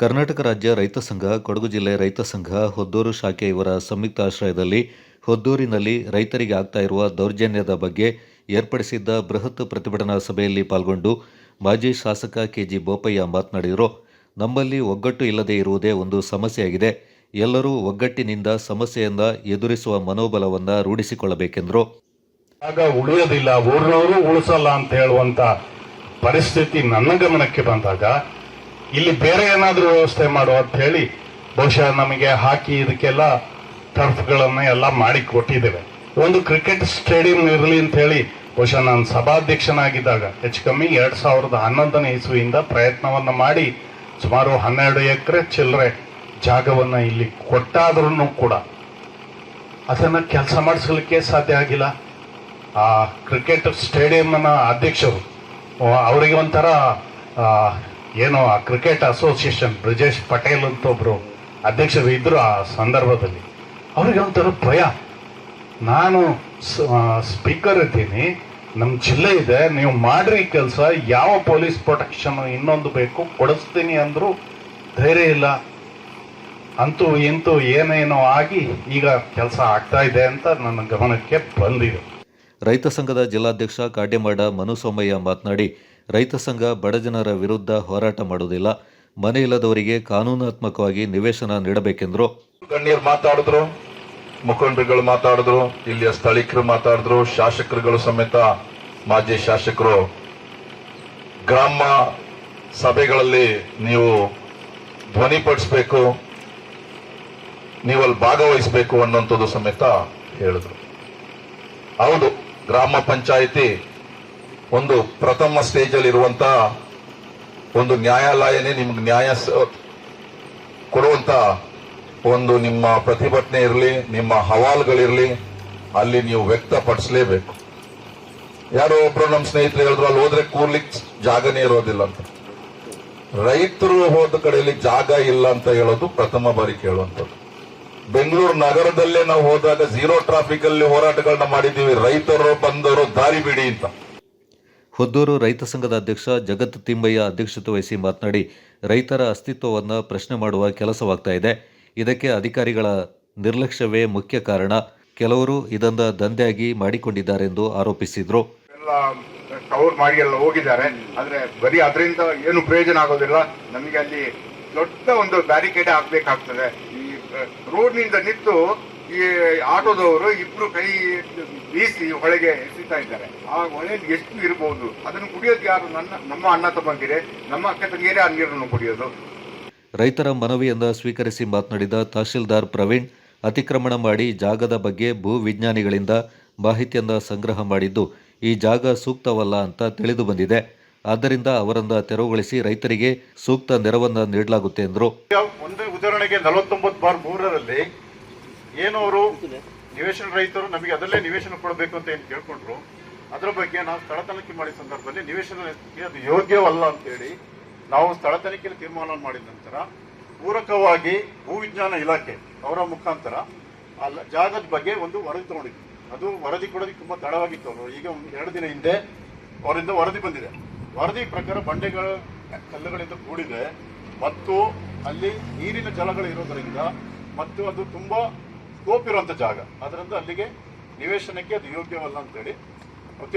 ಕರ್ನಾಟಕ ರಾಜ್ಯ ರೈತ ಸಂಘ, ಕೊಡಗು ಜಿಲ್ಲೆ ರೈತ ಸಂಘ, ಹೊದ್ದೂರು ಶಾಖೆ ಇವರ ಸಂಯುಕ್ತ ಆಶ್ರಯದಲ್ಲಿ ಹೊದ್ದೂರಿನಲ್ಲಿ ರೈತರಿಗೆ ಆಗ್ತಾ ಇರುವ ದೌರ್ಜನ್ಯದ ಬಗ್ಗೆ ಏರ್ಪಡಿಸಿದ್ದ ಬೃಹತ್ ಪ್ರತಿಭಟನಾ ಸಭೆಯಲ್ಲಿ ಪಾಲ್ಗೊಂಡು ಮಾಜಿ ಶಾಸಕ ಕೆಜಿ ಬೋಪಯ್ಯ ಮಾತನಾಡಿದರು. ನಮ್ಮಲ್ಲಿ ಒಗ್ಗಟ್ಟು ಇಲ್ಲದೆ ಇರುವುದೇ ಒಂದು ಸಮಸ್ಯೆಯಾಗಿದೆ. ಎಲ್ಲರೂ ಒಗ್ಗಟ್ಟಿನಿಂದ ಸಮಸ್ಯೆಯಿಂದ ಎದುರಿಸುವ ಮನೋಬಲವನ್ನು ರೂಢಿಸಿಕೊಳ್ಳಬೇಕೆಂದರು. ಆಗ ಉಳಿಯೋದಿಲ್ಲ, ಊರಿನವರು ಉಳಿಸಲ್ಲ ಅಂತ ಹೇಳುವಂತ ಪರಿಸ್ಥಿತಿ ನನ್ನ ಗಮನಕ್ಕೆ ಬಂದಾಗ ಇಲ್ಲಿ ಬೇರೆ ಏನಾದರೂ ವ್ಯವಸ್ಥೆ ಮಾಡುವ ಅಂತ ಹೇಳಿ, ಬಹುಶಃ ನಮಗೆ ಹಾಕಿ ಇದಕ್ಕೆಲ್ಲ ಟರ್ಫ್ಗಳನ್ನ ಎಲ್ಲ ಮಾಡಿ ಕೊಟ್ಟಿದ್ದೇವೆ. ಒಂದು ಕ್ರಿಕೆಟ್ ಸ್ಟೇಡಿಯಂ ಇರಲಿ ಅಂತ ಹೇಳಿ, ಬಹುಶಃ ನಾನು ಸಭಾಧ್ಯಕ್ಷನಾಗಿದ್ದಾಗ ಹೆಚ್ಚು ಕಮ್ಮಿ ಎರಡು ಸಾವಿರದ ಹನ್ನೊಂದನೇ ಇಸುವಿಂದ ಪ್ರಯತ್ನವನ್ನು ಮಾಡಿ, ಸುಮಾರು ಹನ್ನೆರಡು ಎಕರೆ ಚಿಲ್ಲರೆ ಜಾಗವನ್ನ ಇಲ್ಲಿ ಕೊಟ್ಟಾದ್ರೂ ಕೂಡ ಅದನ್ನು ಕೆಲಸ ಮಾಡಿಸ್ಲಿಕ್ಕೆ ಸಾಧ್ಯ ಆಗಿಲ್ಲ. ಆ ಕ್ರಿಕೆಟ್ ಸ್ಟೇಡಿಯಂನ ಅಧ್ಯಕ್ಷರು, ಅವರಿಗೆ ಒಂಥರ ಏನು ಆ ಕ್ರಿಕೆಟ್ ಅಸೋಸಿಯೇಷನ್ ಬ್ರಿಜೇಶ್ ಪಟೇಲ್ ಅಂತ ಒಬ್ರು ಅಧ್ಯಕ್ಷರು ಇದ್ರು ಆ ಸಂದರ್ಭದಲ್ಲಿ. ಅವ್ರಿಗೆ ಒಂಥರ ಭಯ. ನಾನು ಸ್ಪೀಕರ್ ಇದ್ದೀನಿ. ನಮ್ಮ ಜಿಲ್ಲೆ ಇದೆ. ನೀವು ಮಾಡ್ರಿ ಕೆಲಸ. ಯಾವ ಪೊಲೀಸ್ ಪ್ರೊಟೆಕ್ಷನ್ ಇನ್ನೊಂದು ಬೇಕು? ಕೊಡಿಸ್ತೀನಿ ಅಂದ್ರು ಧೈರ್ಯ ಇಲ್ಲ. ಅಂತೂ ಇಂತೂ ಏನೇನೋ ಆಗಿ ಈಗ ಕೆಲಸ ಆಗ್ತಾ ಇದೆ ಅಂತ ನನ್ನ ಗಮನಕ್ಕೆ ಬಂದಿದೆ. ರೈತ ಸಂಘದ ಜಿಲ್ಲಾಧ್ಯಕ್ಷ ಕಾಡ್ಯಮಾಡ ಮನು ಸೋಮಯ್ಯ ಮಾತನಾಡಿ ರೈತ ಸಂಘ ಬಡಜನರ ವಿರುದ್ಧ ಹೋರಾಟ ಮಾಡುವುದಿಲ್ಲ. ಮನೆ ಇಲ್ಲದವರಿಗೆ ಕಾನೂನಾತ್ಮಕವಾಗಿ ನಿವೇಶನ ನೀಡಬೇಕೆಂದರು. ಗಣ್ಯರು ಮಾತಾಡಿದ್ರು, ಮುಖಂಡರುಗಳು ಮಾತಾಡಿದ್ರು, ಇಲ್ಲಿಯ ಸ್ಥಳೀಕರು ಮಾತಾಡಿದ್ರು, ಶಾಸಕರುಗಳು ಸಮೇತ ಮಾಜಿ ಶಾಸಕರು. ಗ್ರಾಮ ಸಭೆಗಳಲ್ಲಿ ನೀವು ಧ್ವನಿಪಡಿಸಬೇಕು ನೀವಲ್ಲಿ ಭಾಗವಹಿಸಬೇಕು ಅನ್ನುವಂಥದ್ದು ಸಮೇತ ಹೇಳಿದ್ರು. ಹೌದು, ಗ್ರಾಮ ಪಂಚಾಯಿತಿ ಒಂದು ಪ್ರಥಮ ಸ್ಟೇಜಲ್ಲಿ ಇರುವಂತ ಒಂದು ನ್ಯಾಯಾಲಯನೇ ನಿಮ್ಗೆ ನ್ಯಾಯ ಕೊಡುವಂತ ಒಂದು ನಿಮ್ಮ ಪ್ರತಿಭಟನೆ ಇರಲಿ, ನಿಮ್ಮ ಹವಾಲ್ಗಳಿರಲಿ, ಅಲ್ಲಿ ನೀವು ವ್ಯಕ್ತಪಡಿಸಲೇಬೇಕು. ಯಾರೋ ಒಬ್ರು ನಮ್ಮ ಸ್ನೇಹಿತರು ಹೇಳಿದ್ರು, ಅಲ್ಲಿ ಹೋದ್ರೆ ಕೂರ್ಲಿಕ್ಕೆ ಜಾಗನೇ ಇರೋದಿಲ್ಲ ಅಂತ. ರೈತರು ಹೋದ ಕಡೆಯಲ್ಲಿ ಜಾಗ ಇಲ್ಲ ಅಂತ ಹೇಳೋದು ಪ್ರಥಮ ಬಾರಿ ಕೇಳುವಂಥದ್ದು. ಬೆಂಗಳೂರು ನಗರದಲ್ಲೇ ನಾವು ಹೋದಾಗ ಝೀರೋ ಟ್ರಾಫಿಕ್ ಅಲ್ಲಿ ಹೋರಾಟಗಳನ್ನ ಮಾಡಿದ್ದೀವಿ, ರೈತರು ಬಂದವರು ದಾರಿ ಬಿಡಿ ಅಂತ. ಹೊದ್ದೂರು ರೈತ ಸಂಘದ ಅಧ್ಯಕ್ಷ ಜಗತ್ ತಿಮ್ಮಯ್ಯ ಅಧ್ಯಕ್ಷತೆ ವಹಿಸಿ ಮಾತನಾಡಿ, ರೈತರ ಅಸ್ತಿತ್ವವನ್ನು ಪ್ರಶ್ನೆ ಮಾಡುವ ಕೆಲಸವಾಗ್ತಾ ಇದೆ. ಇದಕ್ಕೆ ಅಧಿಕಾರಿಗಳ ನಿರ್ಲಕ್ಷ್ಯವೇ ಮುಖ್ಯ ಕಾರಣ. ಕೆಲವರು ಇದನ್ನ ದಂಧೆಯಾಗಿ ಮಾಡಿಕೊಂಡಿದ್ದಾರೆಂದು ಆರೋಪಿಸಿದರು. ಕವರ್ ಮಾಡಿ ಎಲ್ಲ ಹೋಗಿದ್ದಾರೆ. ಆದರೆ ಬರೀ ಅದರಿಂದ ಏನು ಪ್ರಯೋಜನ ಆಗೋದಿಲ್ಲ. ನಮಗೆ ಅಲ್ಲಿ ದೊಡ್ಡ ಒಂದು ಬ್ಯಾರಿಕೇಡ್ ಹಾಕ್ಬೇಕಾಗ್ತದೆ ಈ ರೋಡ್ನಿಂದ ನಿಂತು ಈ ಆಟೋದವರು ಇಬ್ರು ಕೈ ಬೀಸಿ ಹೊಳೆಗೆ ಎಸಿತಾ ಇದ್ದಾರೆ. ಆ ಹೊಳೆಯಲ್ಲಿ ಎಷ್ಟು ಇರಬಹುದು ಅದನ್ನು ಕುಡಿಯೋದು ಯಾರು? ನನ್ನ ನಮ್ಮ ಅಣ್ಣ ತಮ್ಮಂದಿರೆ. ನಮ್ಮ ಅಕ್ಕ ತಂಗಿಯರೇ ಆ ನೀರನ್ನು ಕುಡಿಯೋದು. ರೈತರ ಮನವಿಯನ್ನು ಸ್ವೀಕರಿಸಿ ಮಾತನಾಡಿದ ತಹಶೀಲ್ದಾರ್ ಪ್ರವೀಣ್ ಅತಿಕ್ರಮಣ ಮಾಡಿ ಜಾಗದ ಬಗ್ಗೆ ಭೂ ವಿಜ್ಞಾನಿಗಳಿಂದ ಮಾಹಿತಿಯನ್ನು ಸಂಗ್ರಹ ಮಾಡಿದ್ದು ಈ ಜಾಗ ಸೂಕ್ತವಲ್ಲ ಅಂತ ತಿಳಿದು ಬಂದಿದೆ. ಆದ್ದರಿಂದ ಅವರನ್ನ ತೆರವುಗೊಳಿಸಿ ರೈತರಿಗೆ ಸೂಕ್ತ ನೆರವನ್ನು ನೀಡಲಾಗುತ್ತೆ ಎಂದರು. ಒಂದೇ ಉದಾಹರಣೆಗೆ ನಲವತ್ತೊಂಬತ್ತು ಬಾರ್ ಮೂರರಲ್ಲಿ ಏನು ಅವರು ನಿವೇಶನ ರೈತರು ನಮಗೆ ಅದರಲ್ಲೇ ನಿವೇಶನ ಕೊಡಬೇಕು ಅಂತ ಏನು ಕೇಳ್ಕೊಂಡ್ರು, ಅದರ ಬಗ್ಗೆ ನಾವು ಸ್ಥಳ ತನಿಖೆ ಮಾಡಿದ ಸಂದರ್ಭದಲ್ಲಿ ನಿವೇಶನಕ್ಕೆ ಅದು ಯೋಗ್ಯವಲ್ಲ ಅಂತೇಳಿ ನಾವು ಸ್ಥಳ ತನಿಖೆಯಲ್ಲಿ ತೀರ್ಮಾನ ಮಾಡಿದ ನಂತರ ಪೂರಕವಾಗಿ ಭೂವಿಜ್ಞಾನ ಇಲಾಖೆ ಅವರ ಮುಖಾಂತರ ಆ ಜಾಗದ ಬಗ್ಗೆ ಒಂದು ವರದಿ ತಗೊಂಡಿದ್ವಿ. ಅದು ವರದಿ ಕೊಡೋದಕ್ಕೆ ತುಂಬಾ ತಡವಾಗಿತ್ತು ಅವರು. ಈಗ ಎರಡು ದಿನ ಹಿಂದೆ ಅವರಿಂದ ವರದಿ ಬಂದಿದೆ. ವರದಿ ಪ್ರಕಾರ ಬಂಡೆಗಳ ಕಲ್ಲುಗಳಿಂದ ಕೂಡಿದೆ ಮತ್ತು ಅಲ್ಲಿ ನೀರಿನ ಜಲಗಳು ಇರೋದರಿಂದ ಮತ್ತು ಅದು ತುಂಬಾ ಸ್ಕೋಪ್ ಇರುವಂತ ಜಾಗ. ಅದರಿಂದ ಅಲ್ಲಿಗೆ ನಿವೇಶನಕ್ಕೆ ಅದು ಯೋಗ್ಯವಲ್ಲ ಅಂತೇಳಿ